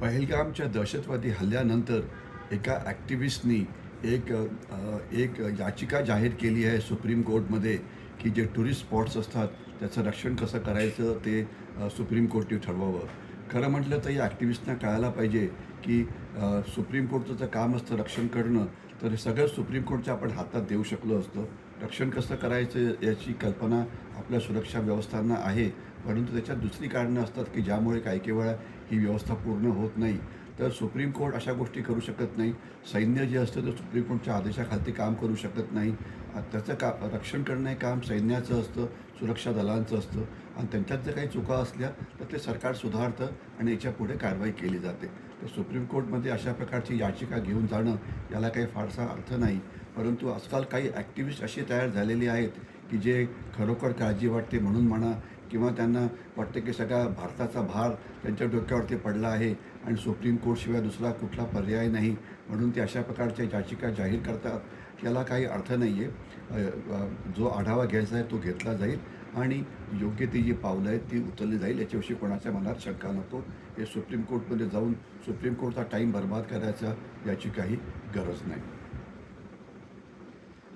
पहलगामच्या दहशतवादी हल्ल्यानंतर एका ॲक्टिव्हिस्टनी एक एक याचिका जाहीर केली आहे सुप्रीम कोर्टमध्ये की जे टुरिस्ट स्पॉट्स असतात त्याचं रक्षण कसं करायचं ते सुप्रीम कोर्टने ठरवावं. खरं म्हटलं तर या ॲक्टिव्हिस्टना कळायला पाहिजे की सुप्रीम कोर्टचं जर काम असतं रक्षण करणं तर हे सगळं सुप्रीम कोर्टच्या आपण हातात देऊ शकलो असतं. रक्षण कसं करायचं याची कल्पना आपल्या सुरक्षा व्यवस्थांना आहे. परंतु त्याच्यात दुसरी कारणं असतात की ज्यामुळे काही काही वेळा ही व्यवस्था पूर्ण होत नाही तर सुप्रीम कोर्ट अशा गोष्टी करू शकत नाही. सैन्य जे असतं ते सुप्रीम कोर्टच्या आदेशाखालती काम करू शकत नाही. त्याचं का रक्षण करणं हे काम सैन्याचं असतं सुरक्षा दलांचं असतं. आणि त्यांच्यात जर काही चुका असल्या तर ते सरकार सुधारतं आणि याच्यापुढे कारवाई केली जाते. तर सुप्रीम कोर्टमध्ये अशा प्रकारची याचिका घेऊन जाणं याला काही फारसा अर्थ नाही. परंतु आजकाल काही ॲक्टिव्हिस्ट असे तयार झालेले आहेत की जे खरोखर काळजी वाटते म्हणून म्हणा किंवा त्यांना वाटतं की सगळा भारताचा भार त्यांच्या डोक्यावरती पडला आहे आणि सुप्रीम कोर्टशिवाय दुसरा कुठला पर्याय नाही म्हणून ते अशा प्रकारच्या याचिका जाहीर करतात याला काही अर्थ नाही आहे जो आढावा घ्यायचा आहे तो घेतला जाईल आणि योग्य ती जी पावलं आहेत ती उचलली जाईल याच्याविषयी कोणाच्या मनात शंका नको. हे सुप्रीम कोर्टमध्ये जाऊन सुप्रीम कोर्टचा टाईम बर्बाद करायचा याची काही गरज नाही.